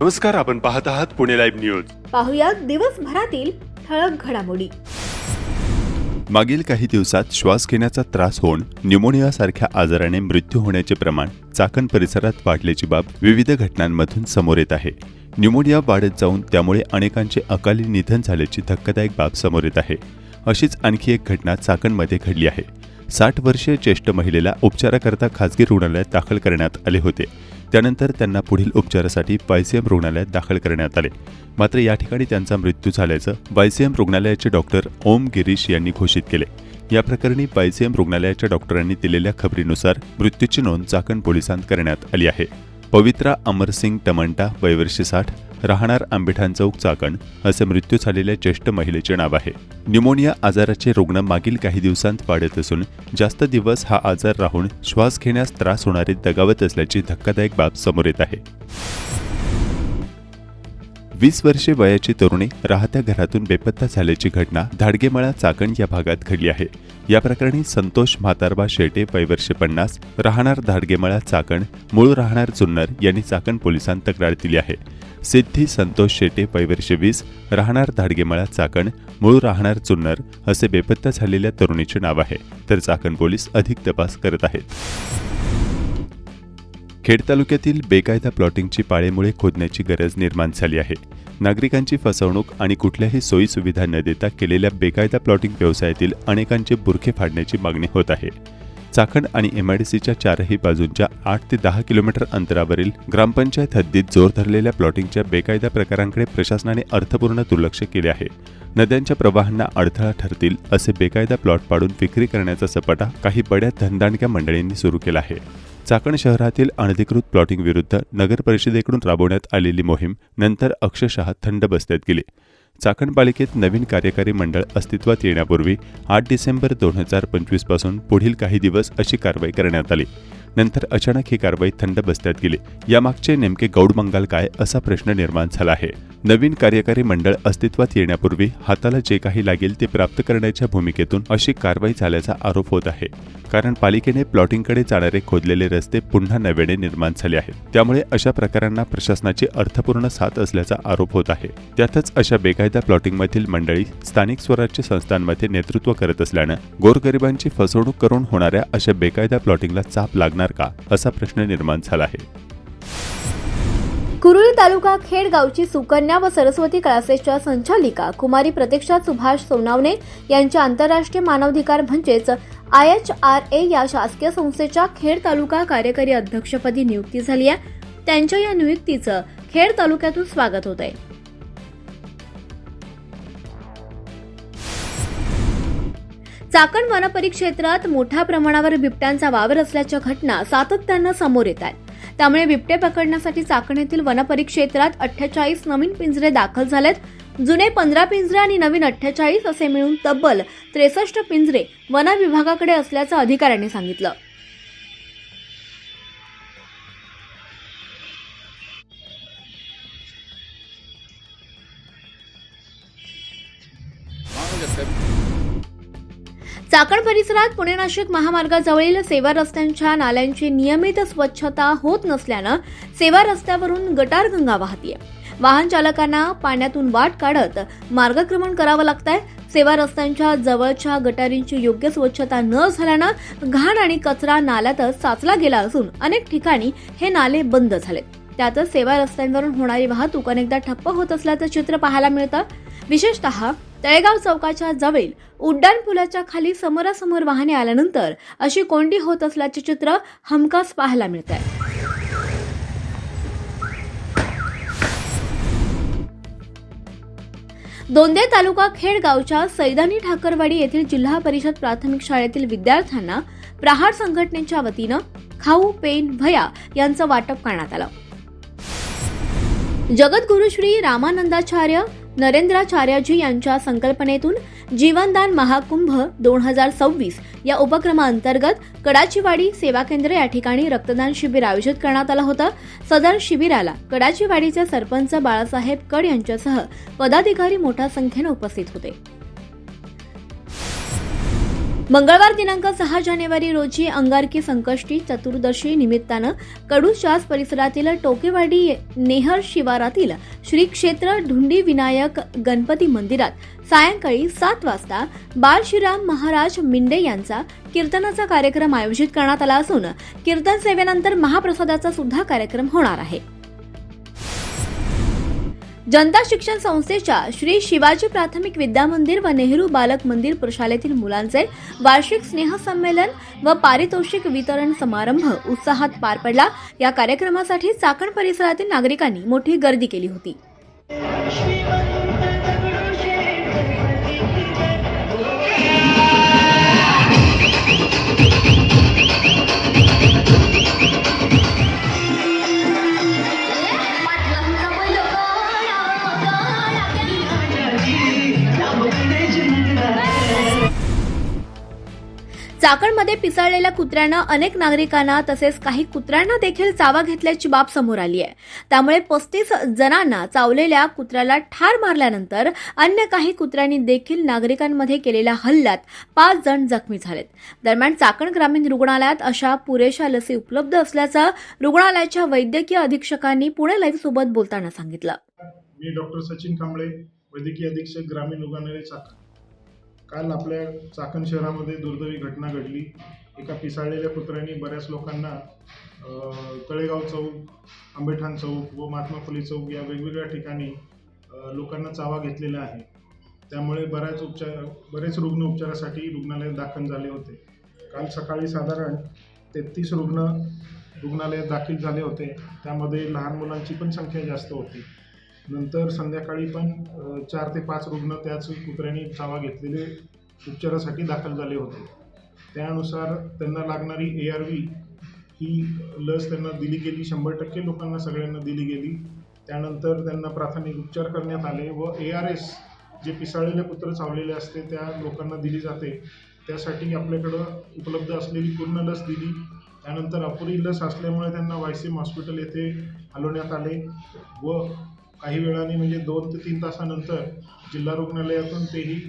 नमस्कार आपण पाहत आहात पुणे लाईव्ह न्यूज. पाहुयात दिवसभरातील ठळक घडामोडी. मागील काही दिवसात श्वास घेण्याचा त्रास होऊन न्यूमोनियासारख्या आजाराने मृत्यू होण्याचे प्रमाण चाकण परिसरात वाढल्याची बाब विविध घटनांमधून समोर येत आहे. न्यूमोनिया वाढत जाऊन त्यामुळे अनेकांचे अकाली निधन झाल्याची धक्कादायक बाब समोर येत आहे. अशीच आणखी एक घटना चाकणमध्ये घडली आहे. साठ वर्षीय ज्येष्ठ महिलेला उपचाराकरता खासगी रुग्णालयात दाखल करण्यात आले होते. त्यानंतर त्यांना पुढील उपचारासाठी वायसीएम रुग्णालयात दाखल करण्यात आले. मात्र या ठिकाणी त्यांचा मृत्यू झाल्याचं वायसीएम रुग्णालयाचे डॉक्टर ओम गिरीश यांनी घोषित केले. या प्रकरणी वायसीएम रुग्णालयाच्या डॉक्टरांनी दिलेल्या खबरीनुसार मृत्यूची नोंद चाकण पोलिसांत करण्यात आली आहे. पवित्रा अमरसिंग टमंटा वयवर्षी साठ राहणार आंबेठाण चौक चाकण असे मृत्यू झालेल्या ज्येष्ठ महिलेचे नाव आहे. न्यूमोनिया आजाराचे रुग्ण मागील काही दिवसांत वाढत असून जास्त दिवस हा आजार राहून श्वास घेण्यास त्रास होणारे दगावत असल्याची धक्कादायक बाब समोर येत आहे. वीस वर्षे वयाची तरुणी राहत्या घरातून बेपत्ता झाल्याची घटना धाडगेमळा चाकण या भागात घडली आहे. या प्रकरणी संतोष म्हातारबा शेटे वयवर्ष पन्नास राहणार धाडगेमळा चाकण मूळ राहणार जुन्नर यांनी चाकण पोलिसांत तक्रार दिली आहे. सिद्धी संतोष शेटे वयवर्ष वीस राहणार धाडगेमळा चाकण मूळ राहणार चुन्नर असे बेपत्ता झालेल्या तरुणीचे नाव आहे. तर चाकण पोलीस अधिक तपास करत आहेत. खेड तालुक्यातील बेकायदा प्लॉटिंगची पाळेमुळे खोदण्याची गरज निर्माण झाली आहे. नागरिकांची फसवणूक आणि कुठल्याही सोयी सुविधा न देता केलेल्या बेकायदा प्लॉटिंग व्यवसायातील अनेकांचे बुरखे फाडण्याची मागणी होत आहे. चाकण आणि एमआयडीसीच्या चारही बाजूंच्या आठ ते दहा किलोमीटर अंतरावरील ग्रामपंचायत हद्दीत जोर धरलेल्या प्लॉटिंगच्या बेकायदा प्रकारांकडे प्रशासनाने अर्थपूर्ण दुर्लक्ष केले आहे. नद्यांच्या प्रवाहांना अडथळा ठरतील असे बेकायदा प्लॉट पाडून विक्री करण्याचा सपाटा काही बड्या धनदांडक्या मंडळींनी सुरू केला आहे. चाकण शहरातील अनधिकृत प्लॉटिंग विरुद्ध नगर परिषदेकडून राबवण्यात आलेली मोहीम नंतर अक्षरशः थंड बसण्यात गेली. चाकण पालिकेत नवीन कार्यकारी मंडळ अस्तित्वात येण्यापूर्वी आठ डिसेंबर दोन हजार पंचवीसपासून पुढील काही दिवस अशी कारवाई करण्यात आली. नंतर अचानक ही कारवाई थंड बसण्यात गेली. यामागचे नेमके गौडमंगाल काय असा प्रश्न निर्माण झाला आहे. नवीन कार्यकारी मंडळ अस्तित्वात येण्यापूर्वी हाताला जे काही लागेल ते प्राप्त करण्याच्या भूमिकेतून अशी कारवाई झाल्याचा आरोप होत आहे. कारण पालिकेने प्लॉटिंगकडे जाणारे खोदलेले रस्ते पुन्हा नव्याने निर्माण झाले आहेत. त्यामुळे अशा प्रकारांना प्रशासनाची अर्थपूर्ण साथ असल्याचा आरोप होत आहे. त्यातच अशा बेकायदा प्लॉटिंगमधील मंडळी स्थानिक स्वराज्य संस्थांमध्ये नेतृत्व करत असल्यानं गोरगरिबांची फसवणूक करून होणाऱ्या अशा बेकायदा प्लॉटिंगला चाप लागणार का असा प्रश्न निर्माण झाला आहे. कुरुळी तालुका खेड गावची सुकन्या व सरस्वती क्लासेसच्या संचालिका कुमारी प्रतीक्षा सुभाष सोनावणे यांच्या आंतरराष्ट्रीय मानवाधिकार म्हणजेच आय एच आर ए या शासकीय संस्थेच्या खेड तालुका कार्यकारी अध्यक्षपदी नियुक्ती झाली आहे. त्यांच्या या नियुक्तीचं खेड तालुक्यातून स्वागत होत आहे. चाकण वनपरिक्षेत्रात मोठ्या प्रमाणावर बिबट्यांचा वावर असल्याच्या घटना सातत्यानं समोर येत आहेत. त्यामुळे बिबटे पकडण्यासाठी चाकण येथील वनपरिक्षेत्रात अठ्ठेचाळीस नवीन पिंजरे दाखल झालेत. जुने पंधरा पिंजरे आणि नवीन अठ्ठेचाळीस असे मिळून तब्बल त्रेसष्ट पिंजरे वन विभागाकडे असल्याचं अधिकाऱ्यांनी सांगितलं. चाकण परिसरात पुणे नाशिक महामार्गाजवळील सेवा रस्त्यांच्या नाल्यांची नियमित स्वच्छता होत नसल्यानं सेवा रस्त्यावरून गटार गंगा वाहतीये. वाहन चालकांना पाण्यातून वाट काढत मार्गक्रमण करावं लागतंय. सेवा रस्त्यांच्या जवळच्या गटारींची योग्य स्वच्छता न झाल्यानं घाण आणि कचरा नाल्यातच साचला गेला असून अनेक ठिकाणी हे नाले बंद झालेत. त्यातच सेवा रस्त्यांवरून होणारी वाहतूक अनेकदा ठप्प होत असल्याचं चित्र पाहायला मिळतं. विशेषतः तळेगाव चौकाच्या जवळ उड्डाण पुलाच्या खाली समोरासमोर वाहने आल्यानंतर अशी कोंडी होत असल्याचे चित्र हमखास पाहायला मिळत आहे दोंदे तालुका खेडगावच्या सैदानी ठाकरवाडी येथील जिल्हा परिषद प्राथमिक शाळेतील विद्यार्थ्यांना प्रहार संघटनेच्या वतीनं खाऊ पेन भया यांचं वाटप करण्यात आलं. जगद्गुरु श्री रामानंदाचार्य नरेंद्राचार्यजी यांच्या संकल्पनेतून जीवनदान महाकुंभ दोन हजार सव्वीस या उपक्रमाअंतर्गत कडाचीवाडी सेवा केंद्र या ठिकाणी रक्तदान शिबिर आयोजित करण्यात आलं होतं. सदर शिबिराला कडाचीवाडीचे सरपंच बाळासाहेब कड यांच्यासह पदाधिकारी मोठ्या संख्येनं उपस्थित होते. मंगळवार दिनांक सहा जानेवारी रोजी अंगारकी संकष्टी चतुर्दशी निमित्तानं कडूचास परिसरातील टोकेवाडी नेहर शिवारातील श्री क्षेत्र ढुंडी विनायक गणपती मंदिरात सायंकाळी सात वाजता बाल श्रीराम महाराज मिंडे यांचा कीर्तनाचा कार्यक्रम आयोजित करण्यात आला असून कीर्तन सेवेनंतर महाप्रसादाचा सुद्धा कार्यक्रम होणार आहे. जनता शिक्षण संस्थेच्या श्री शिवाजी प्राथमिक विद्यामंदिर व नेहरू बालक मंदिर प्रशालेतील मुलांचे वार्षिक स्नेहसंमेलन व पारितोषिक वितरण समारंभ उत्साहात पार पडला. या कार्यक्रमासाठी चाकण परिसरातील नागरिकांनी मोठी गर्दी केली होती. चाकणमध्ये पिसाळलेल्या कुत्र्यानं अनेक नागरिकांना तसेच काही कुत्र्यांना देखील चावा घेतल्याची बाब समोर आली आहे. त्यामुळे पस्तीस जणांना चावलेल्या कुत्र्याला ठार मारल्यानंतर अन्य काही कुत्र्यांनी देखील नागरिकांमध्ये केलेल्या हल्ल्यात पाच जण जखमी झालेत. दरम्यान चाकण ग्रामीण रुग्णालयात अशा पुरेशा लसी उपलब्ध असल्याचं रुग्णालयाच्या वैद्यकीय अधीक्षकांनी पुणे लाईव्ह सोबत बोलताना सांगितलं. मी डॉक्टर सचिन कांबळे वैद्यकीय अधीक्षक ग्रामीण रुग्णालय चाकण. काल आपल्या चाकण शहरामध्ये दुर्दैवी घटना घडली. एका पिसाळलेल्या कुत्र्याने बऱ्याच लोकांना तळेगाव चौक आंबेठाण चौक व महात्मा फुले चौक या वेगवेगळ्या ठिकाणी लोकांना चावा घेतलेला आहे. त्यामुळे बऱ्याच उपचार बरेच रुग्ण उपचारासाठी रुग्णालयात दाखल झाले होते. काल सकाळी साधारण तेहतीस रुग्ण रुग्णालयात दाखल झाले होते. त्यामध्ये लहान मुलांची पण संख्या जास्त होती. नंतर संध्याकाळी पण चार ते पाच रुग्ण त्याच कुत्र्याने चावा घेतलेले उपचारासाठी दाखल झाले होते. त्यानुसार त्यांना लागणारी ए आर व्ही ही लस त्यांना दिली गेली शंभर टक्के लोकांना सगळ्यांना दिली गेली. त्यानंतर त्यांना प्राथमिक उपचार करण्यात आले व ए आर एस जे पिसाळलेले कुत्र चावलेले असते त्या लोकांना दिली जाते. त्यासाठी आपल्याकडं उपलब्ध असलेली पूर्ण लस दिली. त्यानंतर अपुरी लस असल्यामुळे त्यांना वायसीम हॉस्पिटल येथे हलवण्यात आले व काही वेळाने म्हणजे दोन ते तीन तासानंतर जिल्हा रुग्णालयातून तेही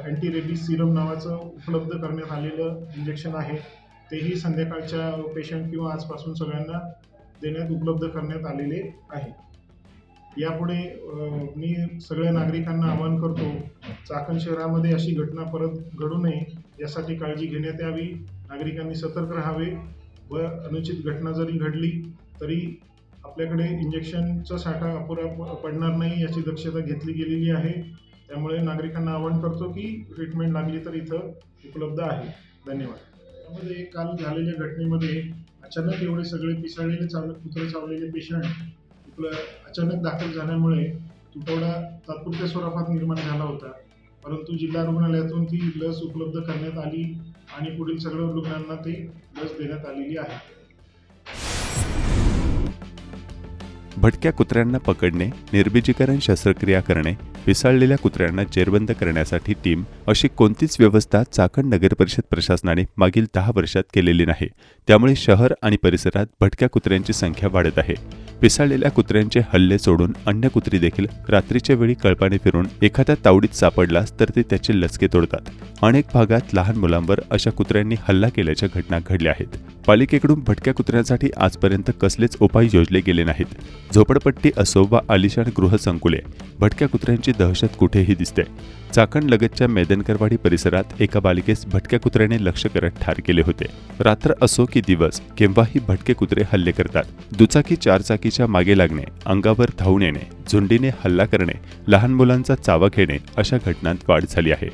अँटी रेबीज सिरम नावाचं उपलब्ध करण्यात आलेलं इंजेक्शन आहे. तेही संध्याकाळच्या पेशंट किंवा आजपासून सगळ्यांना देण्यात उपलब्ध करण्यात आलेले आहे. यापुढे मी सगळ्या नागरिकांना आवाहन करतो चाकण शहरामध्ये अशी घटना परत घडू नये यासाठी काळजी घेण्यात यावी. नागरिकांनी सतर्क राहावे व अनुचित घटना जरी घडली तरी आपल्याकडे इंजेक्शनचा साठा अपुरा पडणार नाही याची दक्षता घेतली गेलेली आहे. त्यामुळे नागरिकांना आवाहन करतो की ट्रीटमेंट लागली तर इथं उपलब्ध आहे. धन्यवाद. त्यामध्ये काल झालेल्या घटनेमध्ये अचानक एवढे सगळे पिसाळलेले चाव कुत्रे चावलेले पेशंट आपलं अचानक दाखल झाल्यामुळे तुटवडा तात्पुरत्या स्वरूपात निर्माण झाला होता. परंतु जिल्हा रुग्णालयातून ती लस उपलब्ध करण्यात आली आणि पुढील सगळ्या रुग्णांना ती लस देण्यात आलेली आहे. भटक्या कुत्र्यांना पकडणे निर्बीजीकरण शस्त्रक्रिया करणे पिसाळलेल्या कुत्र्यांना जेरबंद करण्यासाठी टीम अशी कोणतीच व्यवस्था चाकण नगर परिषद प्रशासनाने मागील दहा वर्षात केलेली नाही. त्यामुळे शहर आणि परिसरात भटक्या कुत्र्यांची संख्या वाढत आहे. पिसाळलेल्या कुत्र्यांचे हल्ले सोडून अन्य कुत्री देखील रात्रीच्या वेळी कळपाने फिरून एखाद्या तावडीत सापडलास तर ते त्याचे लचके तोडतात. अनेक भागात लहान मुलांवर अशा कुत्र्यांनी हल्ला केल्याच्या घटना घडल्या आहेत. पालिकेकडून भटक्या कुत्र्यांसाठी आजपर्यंत कसलेच उपाय योजले गेले नाहीत. झोपडपट्टी असो वा आलिशान गृहसंकुले भटक्या कुत्र्यांची दहशत कुठेही दिसते. चाकण लगतच्या मेदनकरवाडी परिसरात एका बालिकेस भटक्या कुत्र्याने लक्ष करत ठार केले होते. रात्र असो की दिवस केव्हाही भटके कुत्रे हल्ले करतात. दुचाकी चारचाकीच्या मागे लागणे अंगावर धावून येणे झुंडीने हल्ला करणे लहान मुलांचा चावा घेणे अशा घटनांत वाढ झाली आहे.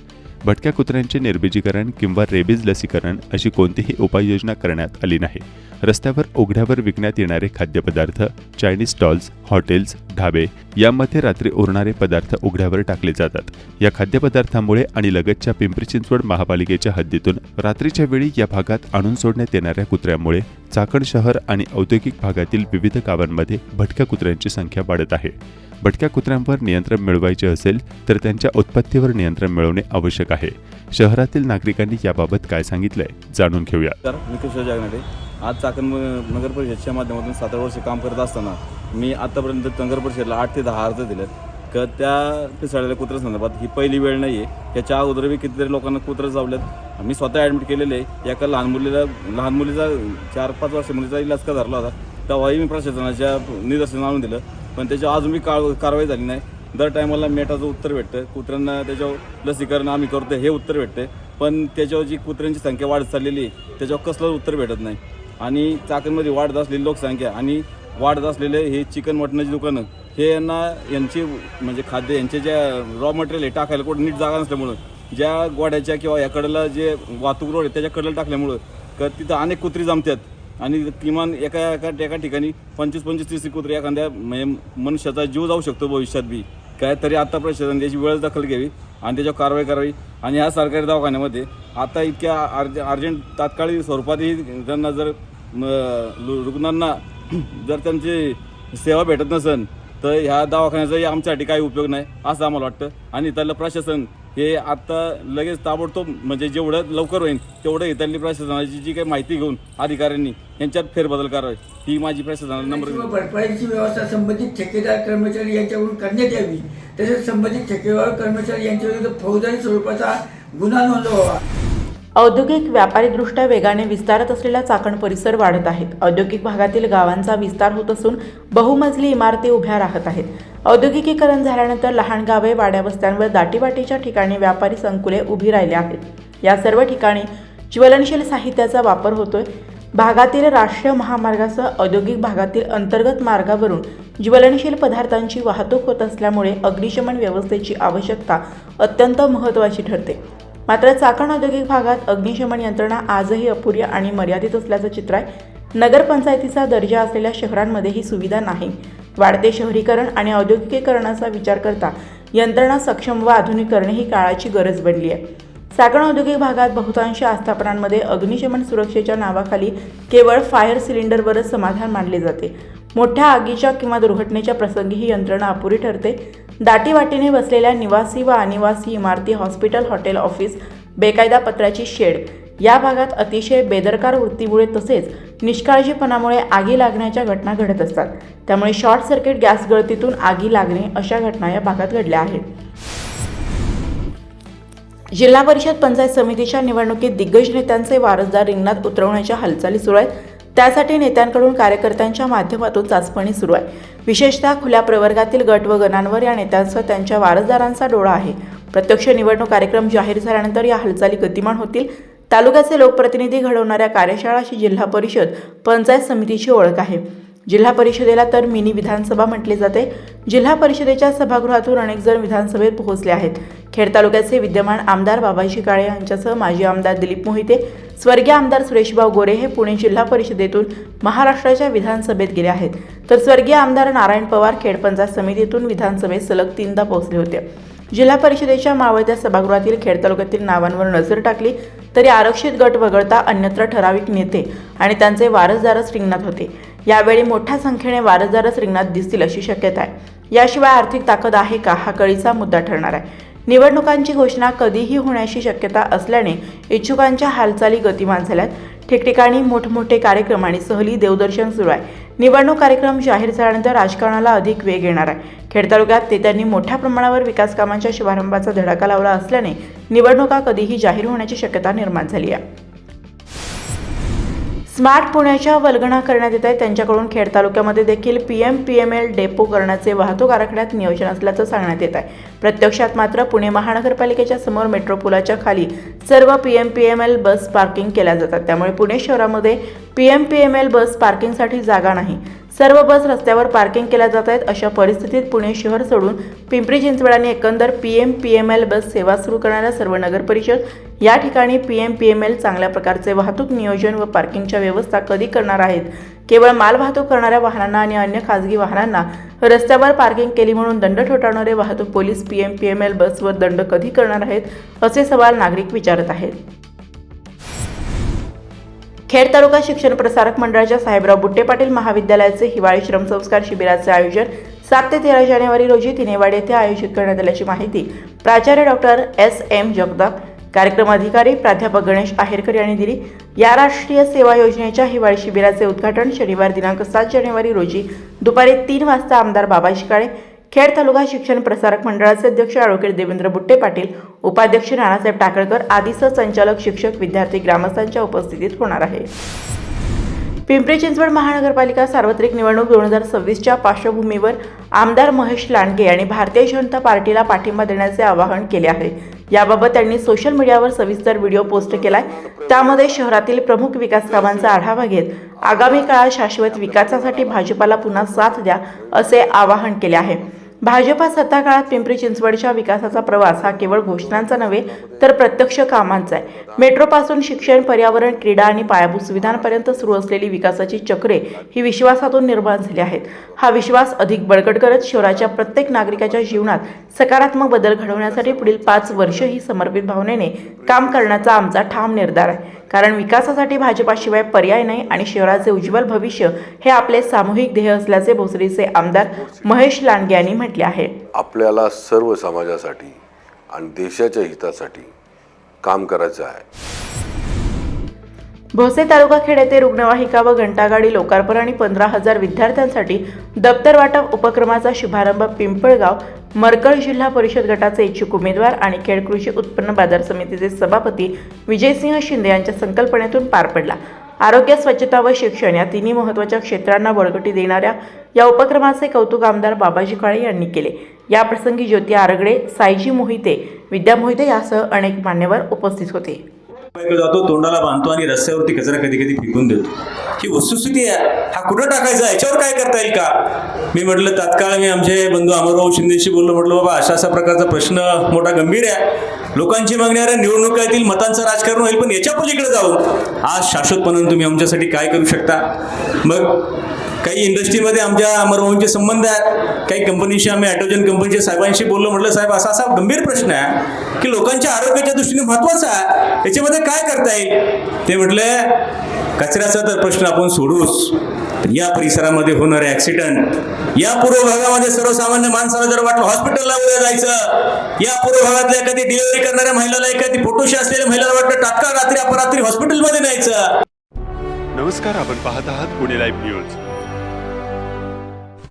भटक्या कुत्र्यांचे निर्बीजीकरण किंवा रेबीज लसीकरण अशी कोणतीही उपाययोजना करण्यात आली नाही. रस्त्यावर उघड्यावर विकण्यात येणारे खाद्यपदार्थ चायनीज स्टॉल्स हॉटेल्स ढाबे यामध्ये रात्री उरणारे पदार्थ उघड्यावर टाकले जातात. या खाद्यपदार्थामुळे आणि लगतच्या पिंपरी चिंचवड महापालिकेच्या हद्दीतून रात्रीच्या वेळी या भागात आणून सोडण्यात येणाऱ्या कुत्र्यामुळे चाकण शहर आणि औद्योगिक भागातील विविध गावांमध्ये भटक्या कुत्र्यांची संख्या वाढत आहे. भटक्या कुत्र्यांवर नियंत्रण मिळवायचे असेल तर त्यांच्या उत्पत्तीवर नियंत्रण मिळवणे आवश्यक आहे. शहरातील नागरिकांनी याबाबत काय सांगितलंय जाणून घेऊया. आज चाकण नगर परिषदच्या माध्यमातून सात आठ वर्ष काम करत असताना मी आतापर्यंत नगर परिषदला आठ ते दहा अर्ज दिलेत. का त्या पिसाळलेल्या कुत्र्या संदर्भात ही पहिली वेळ नाही आहे याच्या अगोदर मी कितीतरी लोकांना कुत्रं चावल्यात मी स्वतः ॲडमिट केलेले आहे. एका लहान मुलीला लहान मुलीचा चार पाच वर्ष मुलीचा इलाज का धरला होता? तेव्हाही मी प्रशासनाच्या निदर्शन आणून दिलं. पण त्याच्यावर अजून मी का कारवाई झाली नाही. दर टायमाला मेटाचं उत्तर भेटतं. कुत्र्यांना त्याच्यावर लसीकरण आम्ही करतो हे उत्तर भेटतं. पण त्याच्यावर जी कुत्र्यांची संख्या वाढत चाललेली आहे त्याच्यावर कसलंच उत्तर भेटत नाही. आणि चाकणमध्ये वाढत असलेली लोकसंख्या आणि वाढत असलेले हे चिकन मटणाची दुकानं हे यांना यांची म्हणजे खाद्य यांचे ज्या रॉ मटेरियल आहे टाकायला कुठं नीट जागा नसल्यामुळं ज्या गोड्याच्या किंवा याकडला जे वाहतूक रोड आहे त्याच्याकडेला टाकल्यामुळं क तिथं अनेक कुत्री जमतात. आणि किमान एका एका एका ठिकाणी पंचवीस पंचवीस तीस कुत्री एखाद्या म्हणजे मनुष्याचा जीव जाऊ शकतो भविष्यात बी. काय तरी आता प्रशासन याची वेळ दखल घ्यावी. आणि त्याच्यावर कारवाई करावी. आणि ह्या सरकारी दवाखान्यामध्ये आता इतक्या अर्ज अर्जंट तात्काळी स्वरूपातही त्यांना जर रुग्णांना जर त्यांची सेवा भेटत नसेल तर ह्या दवाखान्याचाही आमच्यासाठी काही उपयोग नाही असं आम्हाला वाटतं. आणि त्याला प्रशासन हे आता लगेच ताबडतोब म्हणजे जेवढं लवकर होईल तेवढं इथली प्रशासनाची जी काही माहिती घेऊन अधिकाऱ्यांनी यांच्यात फेरबदल करावी. ही माझी प्रशासनाला विनंती. भरपाईची व्यवस्था संबंधित ठेकेदार कर्मचारी यांच्याकडून करण्यात यावी. तसेच संबंधित ठेकेदार कर्मचारी यांच्याविरुद्ध फौजदारी स्वरूपाचा गुन्हा नोंदवावा. औद्योगिक व्यापारीदृष्ट्या वेगाने विस्तारत असलेला चाकण परिसर वाढत आहेत औद्योगिक भागातील गावांचा विस्तार होत असून बहुमजली इमारती उभ्या राहत आहेत. औद्योगिकीकरण झाल्यानंतर लहान गावे वाड्या वस्त्यांवर दाटीवाटीच्या ठिकाणी व्यापारी संकुले उभी राहिली आहेत. या सर्व ठिकाणी ज्वलनशील साहित्याचा वापर होतोय. भागातील राष्ट्रीय महामार्गासह औद्योगिक भागातील अंतर्गत मार्गावरून ज्वलनशील पदार्थांची वाहतूक होत असल्यामुळे अग्निशमन व्यवस्थेची आवश्यकता अत्यंत महत्त्वाची ठरते. मात्र चाकण औद्योगिक भागात अग्निशमन यंत्रणा आजही अपुरी आणि मर्यादित असल्याचं चित्र आहे नगरपंचायतीचा दर्जा असलेल्या शहरांमध्ये ही सुविधा नाही. वाढते शहरीकरण आणि औद्योगिकीकरणाचा विचार करता यंत्रणा सक्षम व आधुनिक करणे ही काळाची गरज बनली आहे. चाकण औद्योगिक भागात बहुतांश आस्थापनांमध्ये अग्निशमन सुरक्षेच्या नावाखाली केवळ फायर सिलेंडरवरच समाधान मानले जाते. मोठ्या आगीच्या किंवा दुर्घटनेच्या प्रसंगी ही यंत्रणा अपुरी ठरते. दाटीवाटीने बसलेल्या निवासी व अनिवासी इमारती हॉस्पिटल हॉटेल ऑफिस बेकायदा पत्राची शेड या भागात अतिशय बेदरकार वृत्तीमुळे तसेच निष्काळजीपणामुळे आगी लागण्याच्या घटना घडत असतात. त्यामुळे शॉर्ट सर्किट गॅस गळतीतून आगी लागणे अशा घटना या भागात घडल्या आहेत. जिल्हा परिषद पंचायत समितीच्या निवडणुकीत दिग्गज नेत्यांचे वारसदार रिंगणात उतरवण्याच्या हालचाली सुरू आहेत. त्यासाठी नेत्यांकडून कार्यकर्त्यांच्या माध्यमातून चाचपणी सुरू आहे. विशेषतः खुल्या प्रवर्गातील गट व गणांवर या नेत्यांसह त्यांच्या वारसदारांचा डोळा आहे. प्रत्यक्ष निवडणूक कार्यक्रम जाहीर झाल्यानंतर या हालचाली गतिमान होतील तालुक्याचे लोकप्रतिनिधी घडवणाऱ्या कार्यशाळा अशी जिल्हा परिषद पंचायत समितीची ओळख आहे. जिल्हा परिषदेला तर मिनी विधानसभा म्हटले जाते. जिल्हा परिषदेच्या सभागृहातून अनेक जण विधानसभेत पोहोचले आहेत. खेड तालुक्याचे विद्यमान आमदार बाबाजी काळे यांच्यासह माजी आमदार दिलीप मोहिते स्वर्गीय आमदार सुरेशभाऊ गोरे हे पुणे जिल्हा परिषदेतून महाराष्ट्राच्या विधानसभेत गेले आहेत. तर स्वर्गीय आमदार नारायण पवार खेड पंचायत समितीतून विधानसभेत सलग तीनदा पोहोचले होते. जिल्हा परिषदेच्या मावळत्या सभागृहातील खेड तालुक्यातील नावांवर नजर टाकली तरी आरक्षित गट वगळता अन्यत्र ठराविक नेते आणि त्यांचे वारसदारच रिंगणात होते. यावेळी मोठ्या संख्येने वारसदारच रिंगणात दिसतील अशी शक्यता आहे. याशिवाय आर्थिक ताकद आहे का हा कळीचा मुद्दा ठरणार आहे. निवडणुकांची घोषणा कधीही होण्याची शक्यता असल्याने इच्छुकांच्या हालचाली गतिमान झाल्यात. ठिकठिकाणी मोठमोठे कार्यक्रम आणि सहली देवदर्शन सुरू आहे. निवडणूक कार्यक्रम जाहीर झाल्यानंतर राजकारणाला अधिक वेग येणार आहे. खेड तालुक्यात ते त्यांनी मोठ्या प्रमाणावर विकास कामांच्या शुभारंभाचा धडाका लावला असल्याने निवडणुका कधीही जाहीर होण्याची शक्यता निर्माण झाली आहे. स्मार्ट पुण्याच्या वल्गणा करण्यात येत आहे. त्यांच्याकडून खेड तालुक्यामध्ये देखील P M P M L depot करण्याचे वाहतूक आराखड्यात नियोजन असल्याचं सांगण्यात येत आहे. प्रत्यक्षात मात्र पुणे महानगरपालिकेच्या समोर मेट्रो पुलाच्या खाली सर्व P M P M L bus parking केल्या जातात. त्यामुळे पुणे शहरामध्ये P M P M L bus पार्किंगसाठी जागा नाही. सर्व बस रस्त्यावर पार्किंग केल्या जात आहेत. अशा परिस्थितीत पुणे शहर सोडून पिंपरी चिंचवड आणि एकंदर P M P M L bus सेवा सुरू करणाऱ्या सर्व नगर परिषद या ठिकाणी P M P M L चांगल्या प्रकारचे वाहतूक नियोजन व पार्किंगच्या व्यवस्था कधी करणार आहेत? केवळ मालवाहतूक करणाऱ्या वाहनांना आणि अन्य खाजगी वाहनांना रस्त्यावर पार्किंग केली म्हणून दंड ठोठावणारे वाहतूक police P M P M L बसवर दंड कधी करणार आहेत? असे सवाल नागरिक विचारत आहेत. खेड तालुका शिक्षण प्रसारक मंडळाच्या साहेबराव बुट्टे पाटील महाविद्यालयाचे हिवाळी श्रमसंस्कार शिबिराचे आयोजन सात ते तेरा जानेवारी रोजी तिनेवाडी येथे आयोजित करण्यात आल्याची माहिती प्राचार्य डॉक्टर एस एम जगदाप कार्यक्रम अधिकारी प्राध्यापक गणेश आहेरकर यांनी दिली. या राष्ट्रीय सेवा योजनेच्या हिवाळी शिबिराचे उद्घाटन शनिवार दिनांक सात जानेवारी रोजी दुपारी तीन वाजता आमदार बाबाजी काळे खेड तालुका शिक्षण प्रसारक मंडळाचे अध्यक्ष ॲडव्होकेट देवेंद्र बुट्टे पाटील उपाध्यक्ष नानासाहेब टाकळकर आदीसह संचालक शिक्षक विद्यार्थी ग्रामस्थांच्या उपस्थितीत होणार आहे. पिंपरी चिंचवड महानगरपालिका सार्वत्रिक निवडणूक दोन हजार सव्वीसच्या पार्श्वभूमीवर आमदार महेश लांडगे यांनी भारतीय जनता पार्टीला पाठिंबा देण्याचे आवाहन केले आहे. याबाबत त्यांनी सोशल मीडियावर सविस्तर व्हिडिओ पोस्ट केलाय. त्यामध्ये शहरातील प्रमुख विकास कामांचा आढावा घेत आगामी काळात शाश्वत विकासासाठी भाजपाला पुन्हा साथ द्या असे आवाहन केले आहे. भाजपा सत्ता काळात पिंपरी चिंचवडच्या विकासाचा प्रवास हा केवळ घोषणांचा नव्हे तर प्रत्यक्ष कामांचा आहे. मेट्रोपासून शिक्षण पर्यावरण क्रीडा आणि पायाभूत सुविधांपर्यंत सुरू असलेली विकासाची चक्रे ही विश्वासातून निर्माण झाली आहेत. हा विश्वास अधिक बळकट करत शहराच्या प्रत्येक नागरिकाच्या जीवनात सकारात्मक बदल घडवण्यासाठी पुढील पाच वर्ष ही समर्पित भावनेने काम करण्याचा आमचा ठाम निर्धार आहे. कारण विकासासाठी भाजपाशिवाय पर्याय नाही आणि शहराचे उज्ज्वल भविष्य हे आपले सामूहिक ध्येय असल्याचे भोसरीचे आमदार महेश लांडगे यांनी म्हटले आहे. आपल्याला सर्व समाजासाठी आणि देशाच्या हितासाठी काम करायचं आहे. भोसे तालुका खेड येथे रुग्णवाहिका व घंटागाडी लोकार्पण आणि पंधरा हजार विद्यार्थ्यांसाठी दप्तर वाटप उपक्रमाचा शुभारंभ पिंपळगाव मरकळ जिल्हा परिषद गटाचे इच्छुक उमेदवार आणि खेड कृषी उत्पन्न बाजार समितीचे सभापती विजयसिंह शिंदे यांच्या संकल्पनेतून पार पडला. आरोग्य स्वच्छता व शिक्षण या तिन्ही महत्त्वाच्या क्षेत्रांना बळकटी देणाऱ्या या उपक्रमाचे कौतुक आमदार बाबाजी काळे यांनी केले. याप्रसंगी ज्योती आरगडे साईजी मोहिते विद्या मोहिते यासह अनेक मान्यवर उपस्थित होते. बायको जातो तोंडाला बांधतो आणि रस्त्यावरती कचरा कधी कधी फेकून देतो. ही वस्तुस्थिती आहे. हा कुठं टाकायचा? याच्यावर काय करता येईल का? मी म्हटलं तात्काळ मी आमचे बंधू अमरभाऊ शिंदेशी बोललो. म्हटलं बाबा अशा अशा प्रकारचा प्रश्न मोठा गंभीर आहे. लोकांची मागणी आहे निवडणुकातील मतांचं राजकारण होईल पण याच्या पलीकडे जाऊन आज शाश्वतपणाने तुम्ही आमच्यासाठी काय करू शकता? मग काही इंडस्ट्रीमध्ये आमच्या अमरभाऊंचे संबंध आहेत. काही कंपनीशी आम्ही ॲटोजन कंपनीच्या साहेबांशी बोललो म्हटलं साहेब असा असा गंभीर प्रश्न आहे की लोकांच्या आरोग्याच्या दृष्टीने महत्त्वाचा आहे. याच्यामध्ये काय करता येईल? ते म्हटले कचऱ्याचा तर प्रश्न आपण सोडूच. या परिसरामध्ये होणारे ॲक्सिडेंट या पूर्व भागामध्ये सर्वसामान्य माणसाला जर वाटलं हॉस्पिटलला उद्या जायचं या पूर्व भागातल्या एखादी डिलिव्हरी करणाऱ्या महिलाला एखादी फोटोशी असलेल्या महिलाला वाटतं तात्काळ रात्री अपरात्री हॉस्पिटलमध्ये न्यायचं. नमस्कार आपण पाहत आहात पुणे लाईव्ह न्यूज